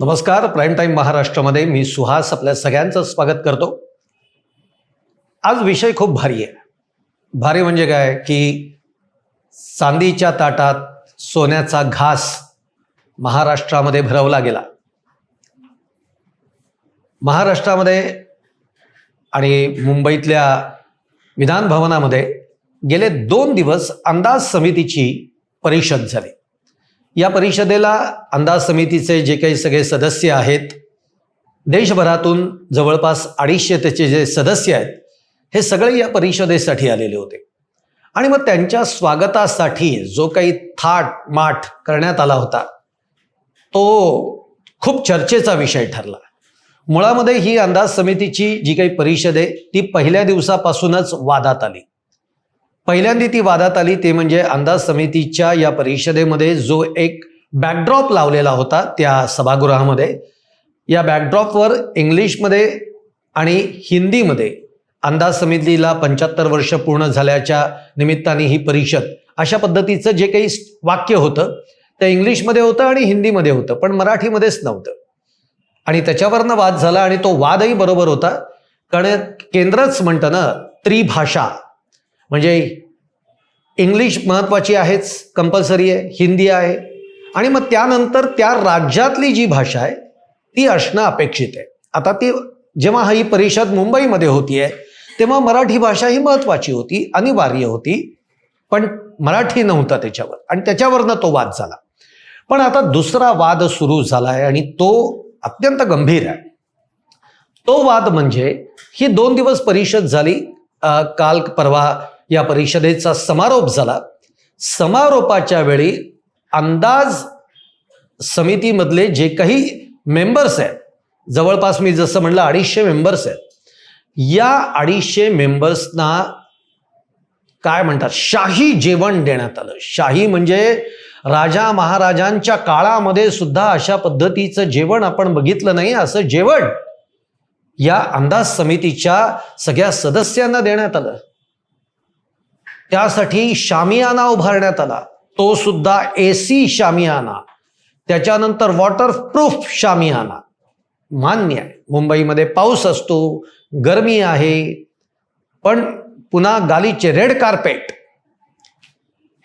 नमस्कार prime time महाराष्ट्रामध्ये मी सुहास आपल्या सगळ्यांचं स्वागत करतो. आज विषय खूप भारी आहे. भारी म्हणजे काय? की चांदीच्या ताटात सोन्याचा घास महाराष्ट्रामध्ये भरवला गेला. महाराष्ट्रामध्ये आणि मुंबईतल्या विधान भवनामध्ये गेले दोन दिवस अंदाज समितीची परिषद झाली. या परिषदेला अंदाज समितीचे जे काही सगळे सदस्य आहेत देशभरातून जवळपास अडीचशे त्याचे जे सदस्य आहेत हे सगळे या परिषदेसाठी आलेले होते. आणि मग त्यांच्या स्वागतासाठी जो काही थाट माठ करण्यात आला होता तो खूप चर्चेचा विषय ठरला. मुळामध्ये ही अंदाज समितीची जी काही परिषद आहे ती पहिल्या दिवसापासूनच वादात आली. पहिल्यांदा ती वादात आली ते म्हणजे अंदाज समितीच्या या परिषदेमध्ये जो एक बॅकड्रॉप लावलेला होता त्या सभागृहामध्ये. या बॅकड्रॉपवर इंग्लिशमध्ये आणि हिंदीमध्ये अंदाज समितीला पंच्याहत्तर वर्ष पूर्ण झाल्याच्या निमित्ताने ही परिषद अशा पद्धतीचं जे काही वाक्य होतं ते इंग्लिशमध्ये होतं आणि हिंदीमध्ये होतं पण मराठीमध्येच नव्हतं. आणि त्याच्यावरनं वाद झाला आणि तो वादही बरोबर होता. कारण केंद्रच म्हणतं ना त्रिभाषा. म्हणजे इंग्लिश महत्त्वाची आहेच कंपल्सरी आहे हिंदी आहे. आणि मग त्यानंतर त्या राज्यातली जी भाषा आहे ती असणं अपेक्षित आहे. आता ती जेव्हा ही परिषद मुंबईमध्ये होती आहे तेव्हा मराठी भाषा ही महत्त्वाची होती अनिवार्य होती. पण मराठी नव्हता त्याच्यावर. आणि त्याच्यावरनं तो वाद झाला. पण आता दुसरा वाद सुरू झाला आहे आणि तो अत्यंत गंभीर आहे. तो वाद म्हणजे ही दोन दिवस परिषद झाली. काल परवा या परिषदेचा समारोप झाला. समारोपाच्या वेळी अंदाज समितीमधले जे काही मेंबर्स आहेत जवळपास मी जसं म्हणलं अडीचशे मेंबर्स आहेत या अडीचशे मेंबर्सना काय म्हणतात शाही जेवण देण्यात आलं. शाही म्हणजे राजा महाराजांच्या काळामध्ये सुद्धा अशा पद्धतीचं जेवण आपण बघितलं नाही असं जेवण या अंदाज समितीच्या सगळ्या सदस्यांना देण्यात आलं. त्यासाठी शामियाना उभारण्यात आला. तो सुद्धा ए सी शामियाना. त्याच्यानंतर वॉटरप्रूफ शामियाना. मान्य आहे. मुंबईमध्ये पाऊस असतो गरमी आहे पण पुन्हा गालीचे रेड कार्पेट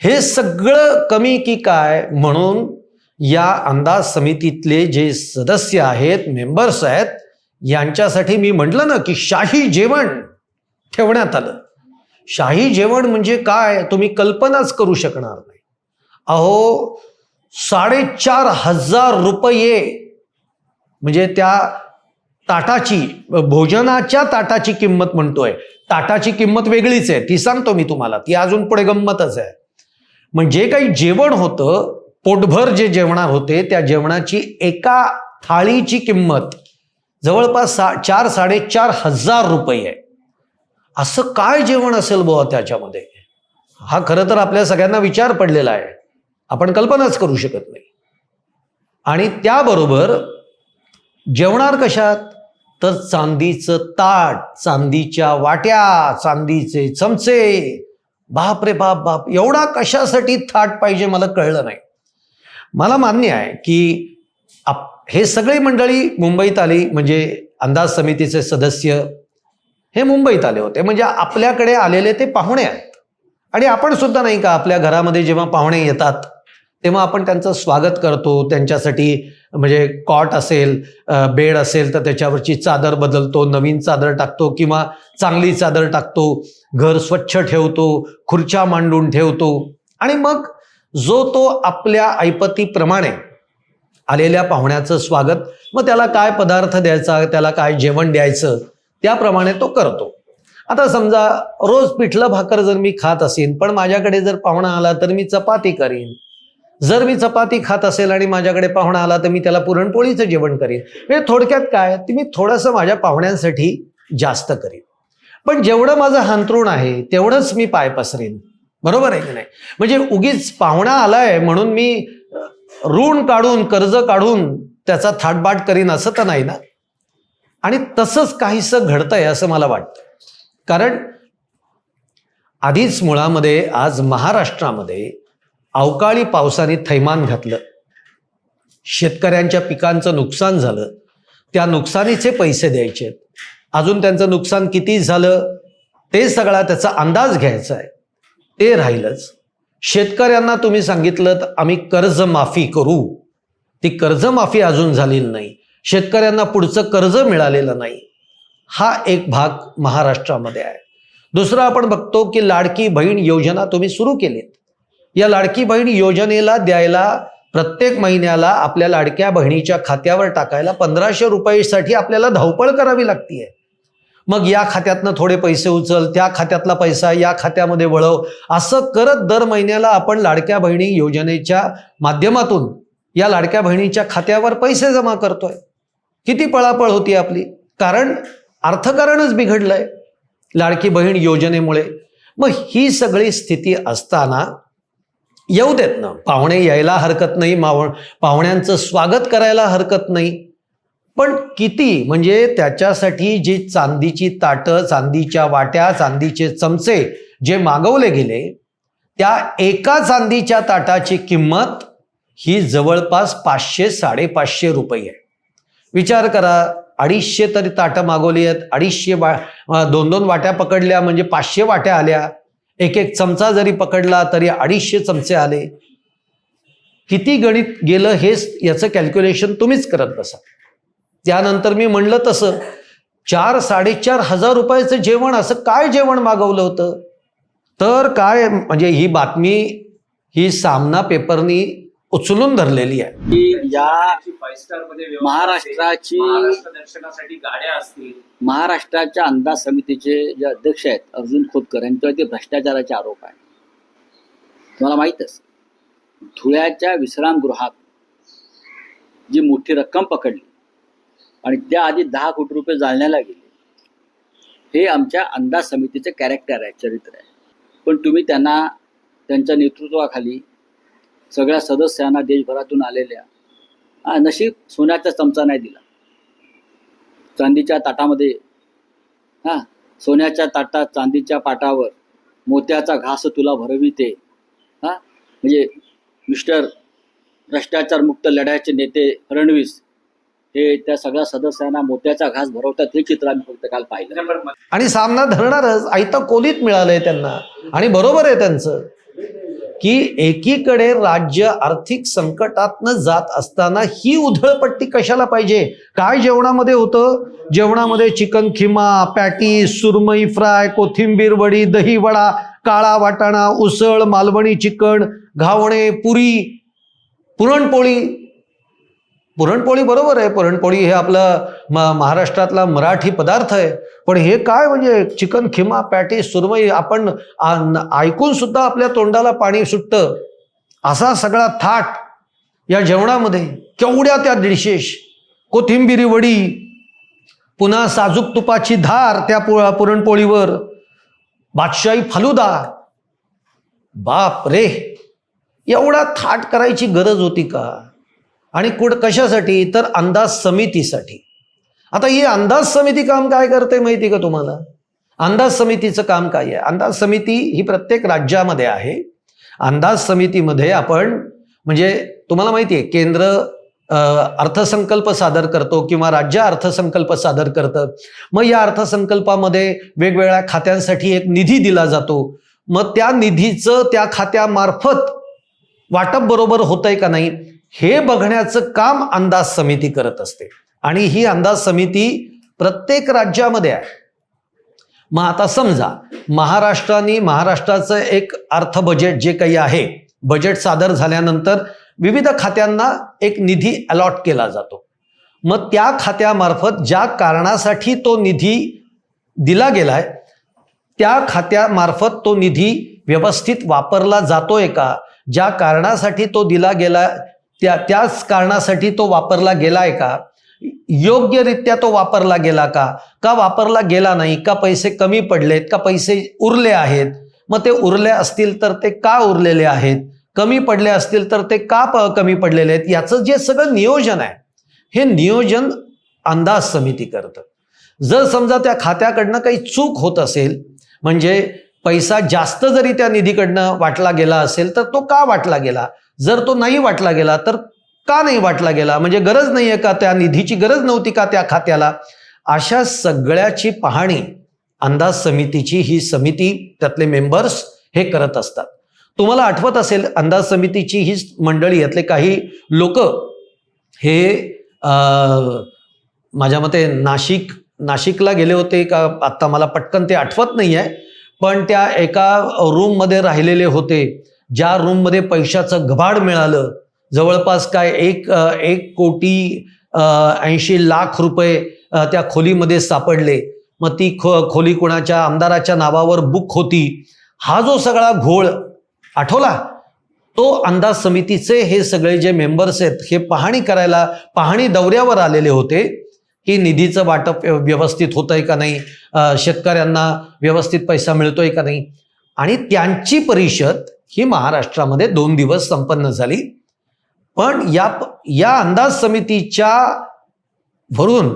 हे सगळं कमी की काय म्हणून या अंदाज समितीतले जे सदस्य आहेत मेंबर्स आहेत यांच्यासाठी मी म्हटलं ना की शाही जेवण ठेवण्यात आलं. शाही जेवण म्हणजे काय? तुम्ही कल्पनाच करू शकणार नाही. अहो साडेचार हजार रुपये म्हणजे त्या ताटाची भोजनाच्या ताटाची किंमत म्हणतोय. ताटाची किंमत वेगळीच आहे. ती सांगतो मी तुम्हाला. ती अजून पुढे गंमतच आहे. म्हणजे काही जेवण होतं पोटभर जे जेवणार होते त्या जेवणाची एका थाळीची किंमत जवळपास सा चार साडेचार हजार रुपये आहे. असं काय जेवण असेल बुवा त्याच्यामध्ये? हा खरं तर आपल्या सगळ्यांना विचार पडलेला आहे. आपण कल्पनाच करू शकत नाही. आणि त्याबरोबर जेवणार कशात? तर चांदीचं ताट चांदीच्या वाट्या चांदीचे चमचे. बाप रे बाप बाप एवढा कशासाठी थाट पाहिजे मला कळलं नाही. मला मान्य आहे की आप हे सगळे मंडळी मुंबईत आली म्हणजे अंदाज समितीचे सदस्य हे मुंबईत आले होते. म्हणजे आपल्याकडे आलेले ते पाहुणे आहेत. आणि आपण सुद्धा नाही का आपल्या घरामध्ये जेव्हा पाहुणे येतात तेव्हा आपण त्यांचं स्वागत करतो. त्यांच्यासाठी म्हणजे कॉट असेल बेड असेल तर त्याच्यावरची चादर बदलतो नवीन चादर टाकतो किंवा चांगली चादर टाकतो. घर स्वच्छ ठेवतो खुर्च्या मांडून ठेवतो. आणि मग जो तो आपल्या ऐपतीप्रमाणे आलेल्या पाहुण्याचं स्वागत मग त्याला काय पदार्थ द्यायचा त्याला काय जेवण द्यायचं त्याप्रमाणे तो करतो. आता समजा रोज पिठलं भाकर जर मी खात असेन पण माझ्याकडे जर पाहुणा आला तर मी चपाती करीन. जर मी चपाती खात असेल आणि माझ्याकडे पाहुणा आला तर मी त्याला पुरणपोळीचं जेवण करीन. म्हणजे थोडक्यात काय? ते मी थोडंसं माझ्या पाहुण्यांसाठी जास्त करीन. पण जेवढं माझं हांतरुण आहे तेवढंच मी पाय पसरेन. बरोबर आहे की नाही? म्हणजे उगीच पाहुणा आलाय म्हणून मी ऋण काढून कर्ज काढून त्याचा थाटबाट करीन असं तर नाही ना? आणि तसंच काहीसं घडतंय असं मला वाटतं. कारण आधीच मुळामध्ये आज महाराष्ट्रामध्ये अवकाळी पावसाने थैमान घातलं. शेतकऱ्यांच्या पिकांचं नुकसान झालं. त्या नुकसानीचे पैसे द्यायचे. अजून त्यांचं नुकसान किती झालं ते सगळा त्याचा अंदाज घ्यायचा आहे. ते राहिलंच. शेतकऱ्यांना तुम्ही सांगितलं तर आम्ही कर्जमाफी करू. ती कर्जमाफी अजून झालेली नाही. शेतकऱ्यांना पुढचं कर्ज मिळालेलं नाही. हा एक भाग महाराष्ट्रामध्ये आहे. दुसरं आपण बघतो की लाडकी बहीण योजना तुम्ही सुरू केलीत. या लाडकी बहीण योजनेला द्यायला प्रत्येक महिन्याला आपल्या लाडक्या बहिणीच्या खात्यावर टाकायला पंधराशे रुपयेसाठी आपल्याला धावपळ करावी लागतीये. मग या खात्यातनं थोडे पैसे उचल त्या खात्यातला पैसा या खात्यामध्ये वळव. असं करत दर महिन्याला आपण लाडक्या बहिणी योजनेच्या माध्यमातून या लाडक्या बहिणीच्या खात्यावर पैसे जमा करतोय. किती पळापळ होती आपली. कारण अर्थकारणच बिघडलंय. लाडकी बहीण योजनेमुळे. मग ही सगळी स्थिती असताना येऊ देत ना. पाहुणे यायला हरकत नाही माव पाहुण्यांचं स्वागत करायला हरकत नाही. पण किती म्हणजे त्याच्यासाठी जी चांदीची ताटं चांदीच्या वाट्या चांदीचे चमचे जे मागवले गेले त्या एका चांदीच्या ताटाची किंमत ही जवळपास पाचशे साडेपाचशे रुपये आहे. विचार करा. अडीचशे तरी ताटं मागवली आहेत अडीचशे वा दोन दोन वाट्या पकडल्या म्हणजे पाचशे वाट्या आल्या. एक एक चमचा जरी पकडला तरी अडीचशे चमचे आले. किती गणित गेलं हेच याचं कॅल्क्युलेशन तुम्हीच करत बसा. त्यानंतर मी म्हणलं तसं चार साडेचार हजार रुपयाचं जेवण असं काय जेवण मागवलं होतं? तर काय म्हणजे ही बातमी ही सामना पेपरनी उचलून धरलेली आहे. की या महाराष्ट्राची- दर्शनासाठी गाड्या असतील. महाराष्ट्राच्या अंदाज समितीचे जे अध्यक्ष आहेत अर्जुन खोतकर यांच्यावरती भ्रष्टाचाराचे आरोप आहे तुम्हाला माहीतच धुळ्याच्या विश्रामगृहात जी मोठी रक्कम पकडली आणि त्याआधी दहा कोटी रुपये जाळण्याला गेले हे आमच्या अंदाज समितीचे कॅरेक्टर आहे चरित्र आहे. पण तुम्ही त्यांना त्यांच्या नेतृत्वाखाली सगळ्या सदस्यांना देशभरातून आलेल्या नशीब सोन्याचा चमचा नाही दिला. चांदीच्या ताटामध्ये हा सोन्याच्या ताटात चांदीच्या पाटावर मोत्याचा घास तुला भरविते. हा म्हणजे मिस्टर भ्रष्टाचार मुक्त लढ्याचे नेते फडणवीस हे त्या सगळ्या सदस्यांना मोत्याचा घास भरवतात हे चित्र आम्ही फक्त काल पाहिलं. आणि सामना धरणारच आयतं कोलीत मिळालंय त्यांना. आणि बरोबर आहे त्यांचं. की एकीकडे राज्य आर्थिक संकटातनं जात असताना ही उधळपट्टी कशाला पाहिजे? काय जेवणामध्ये होतं? जेवणामध्ये chicken keema patty surmai fry kothimbir vadi dahi vada काळा वाटाणा उसळ मालवणी चिकन घावणे पुरी पुरणपोळी पुरणपोळी बरोबर आहे. पुरणपोळी हे आपलं म महाराष्ट्रातला मराठी पदार्थ आहे. पण हे काय म्हणजे चिकन खिमा पॅटी सुरमई आपण ऐकून सुद्धा आपल्या तोंडाला पाणी सुटतं. असा सगळा थाट या जेवणामध्ये. केवढ्या त्या डिशेश? कोथिंबिरी वडी पुन्हा साजूक तुपाची धार त्या पु पुरणपोळीवर बादशाही फालुदा. बाप रे! एवढा थाट करायची गरज होती का? आणि कुठ कशासाठी? तर अंदाज समितीसाठी. आता ही अंदाज समिती काम काय करते माहिती का तुम्हाला? अंदाज समितीचं काम काय आहे? अंदाज समिती ही प्रत्येक राज्यामध्ये आहे. अंदाज समितीमध्ये आपण म्हणजे तुम्हाला माहिती आहे केंद्र अर्थसंकल्प सादर करतो किंवा राज्य अर्थसंकल्प सादर करतं. मग या अर्थसंकल्पामध्ये वेगवेगळ्या खात्यांसाठी एक निधी दिला जातो. मग त्या निधीचं त्या खात्यामार्फत वाटप बरोबर होतंय का नाही? हे बघण्याचं काम अंदाज समिती करत असते. आणि ही अंदाज समिती प्रत्येक राज्यामध्ये आहे. मग आता समजा महाराष्ट्राने महाराष्ट्राचं एक अर्थ बजेट जे काही आहे बजेट सादर झाल्यानंतर विविध खात्यांना एक निधी अलॉट केला जातो. मग त्या खात्यामार्फत ज्या कारणासाठी तो निधी दिला गेलाय त्या खात्यामार्फत तो निधी व्यवस्थित वापरला जातोय का? ज्या कारणासाठी तो दिला गेला त्या त्याच कारणासाठी तो वापरला गेलाय का? योग्यरित्या तो वापरला गेला का? का वापरला गेला नाही? का पैसे कमी पडलेत? का पैसे उरले आहेत? मग ते उरले असतील तर ते का उरलेले आहेत? कमी पडले असतील तर ते का प कमी पडलेले आहेत? याचं जे सगळं नियोजन आहे हे नियोजन अंदाज समिती करतं. जर समजा त्या खात्याकडनं काही चूक होत असेल म्हणजे पैसा जास्त जरी त्या निधीकडनं वाटला गेला असेल तर तो का वाटला गेला? जर तो नाही वाटला गेला तर का नाही वाटला गेला? म्हणजे गरज नाही आहे का त्या निधीची गरज नव्हती का त्या खात्याला? अशा सगळ्याची पाहणी अंदाज समितीची ही समिती त्यातले मेंबर्स हे करत असतात. तुम्हाला आठवत असेल अंदाज समितीची ही मंडळी यातले काही लोक हे माझ्या मते नाशिक नाशिकला गेले होते का? आत्ता मला पटकन ते आठवत नाही आहे पण त्या एका रूममध्ये राहिलेले होते. ज्या रूममध्ये पैशाचं घबाड मिळालं जवळपास काय एक एक कोटी ऐंशी लाख रुपये त्या खोलीमध्ये सापडले. मग ती खो खोली कोणाच्या आमदाराच्या नावावर बुक होती. हा जो सगळा घोळ आठवला? तो अंदाज समितीचे हे सगळे जे मेंबर्स आहेत हे पाहणी करायला पाहणी दौऱ्यावर आलेले होते की निधीचं वाटप व्यव- व्यवस्थित होतंय का नाही? शेतकऱ्यांना व्यवस्थित पैसा मिळतोय का नाही? आणि त्यांची परिषद ही महाराष्ट्रामध्ये दोन दिवस संपन्न झाली. पण या या अंदाज समितीच्या वरून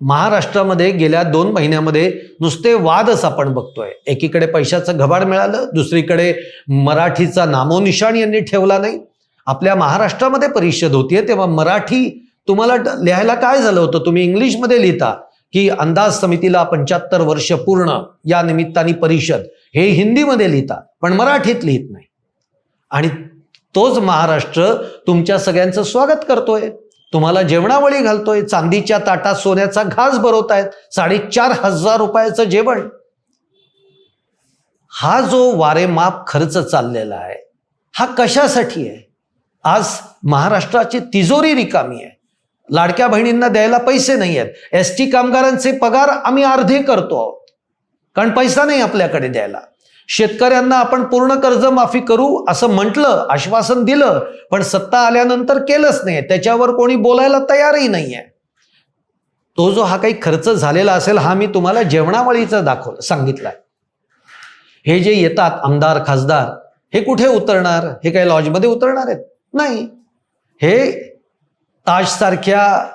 महाराष्ट्रामध्ये गेल्या दोन महिन्यामध्ये नुसते वादच आपण बघतोय. एकीकडे पैशाचं घबाड मिळालं दुसरीकडे मराठीचा नामोनिशाण यांनी ठेवला नाही. आपल्या महाराष्ट्रामध्ये परिषद होतीये तेव्हा मराठी तुम्हाला लिहायला काय झालं होतं? तुम्ही इंग्लिशमध्ये लिहिता की अंदाज समितीला पंच्याहत्तर वर्ष पूर्ण या निमित्ताने परिषद. हे हिंदीमध्ये लिहिता पण मराठीत लिहित नाही. आणि तोच महाराष्ट्र तुमच्या सगळ्यांचं स्वागत करतोय. तुम्हाला जेवणावळी घालतोय चांदीच्या ताटात सोन्याचा घास भरवतायत साडेचार हजार रुपयाचं जेवण. हा जो वारेमाप खर्च चाललेला आहे हा कशासाठी आहे? आज महाराष्ट्राची तिजोरी रिकामी आहे. लाडक्या बहिणींना द्यायला पैसे नाही आहेत एस टी कामगारांचे पगार आम्ही अर्धे करतो आहोत. कारण पैसा नाही आपल्याकडे द्यायला. शेतकऱ्यांना आपण पूर्ण कर्जमाफी करू असं म्हटलं आश्वासन दिलं पण सत्ता आल्यानंतर केलंच नाही. त्याच्यावर कोणी बोलायला तयारही नाही आहे तो जो हा काही खर्च झालेला असेल हा मी तुम्हाला जेवणावळीचा दाखवलं सांगितलाय. हे जे येतात आमदार खासदार हे कुठे उतरणार? हे काही लॉजमध्ये उतरणार आहेत? नाही. हे ताजसारख्या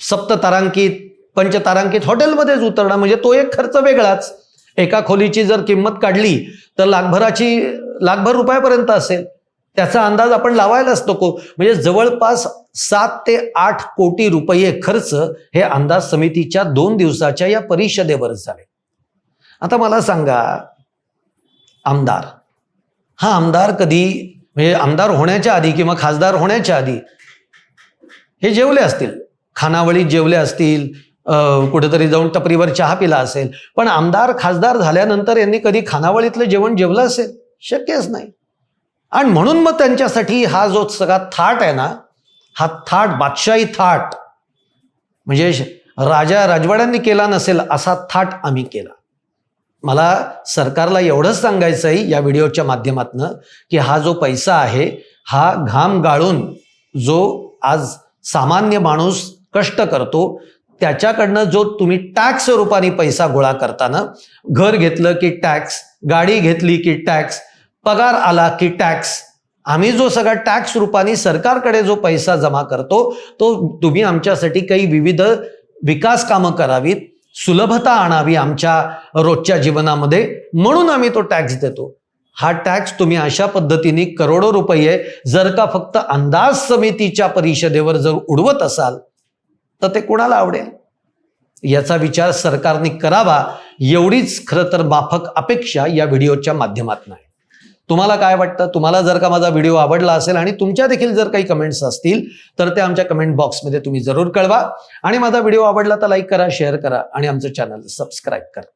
सप्ततारांकित पंचतारांकित हॉटेलमध्येच उतरणं म्हणजे तो एक खर्च वेगळाच. एका खोलीची जर किंमत काढली तर लाखभराची लाखभर रुपयापर्यंत असेल. त्याचा अंदाज आपण लावायलाच नको. म्हणजे जवळपास सात ते आठ कोटी रुपये खर्च हे अंदाज समितीच्या दोन दिवसाच्या या परिषदेवर झाले. आता मला सांगा आमदार. हा आमदार कधी म्हणजे आमदार होण्याच्या आधी किंवा खासदार होण्याच्या आधी हे जेवले असतील? खानावळीत जेवले असतील? कुठेतरी जाऊन टपरीवर चहा पिला असेल. पण आमदार खासदार झाल्यानंतर यांनी कधी खानावळीतलं जेवण जेवलं असेल? शक्यच नाही. आणि म्हणून मग त्यांच्यासाठी हा जो सगळा थाट आहे ना हा थाट बादशाही थाट म्हणजे राजा राजवाड्यांनी केला नसेल असा थाट आम्ही केला. मला सरकारला एवढंच सांगायचं आहे या व्हिडिओच्या माध्यमातनं की हा जो पैसा आहे हा घाम गाळून जो आज सामान्य माणूस कष्ट करतो त्याच्याकडनं जो तुम्ही टॅक्स रूपाने पैसा गोळा करताना घर घेतलं की टॅक्स गाडी घेतली की टॅक्स पगार आला की टॅक्स आम्ही जो सगळा टॅक्स रूपाने सरकारकडे जो पैसा जमा करतो तो तुम्ही आमच्यासाठी काही विविध विकास कामं करावीत सुलभता आणावी आमच्या रोजच्या जीवनामध्ये म्हणून आम्ही तो टॅक्स देतो. हा टॅक्स तुम्ही अशा पद्धतीने करोडो रुपये जर का फक्त अंदाज समितीच्या परिषदेवर जर उडवत असाल तर ते कोणाला आवडेल? याचा विचार सरकारने करावा एवढीच खरं तर माफक अपेक्षा या व्हिडिओच्या माध्यमातून आहे. तुम्हाला काय वाटतं? तुम्हाला जर का माझा व्हिडिओ आवडला असेल आणि तुमच्या देखील जर काही कमेंट्स असतील तर ते आमच्या कमेंट बॉक्समध्ये तुम्ही जरूर कळवा. आणि माझा व्हिडिओ आवडला तर लाईक करा शेअर करा आणि आमचं चॅनल सबस्क्राईब करा.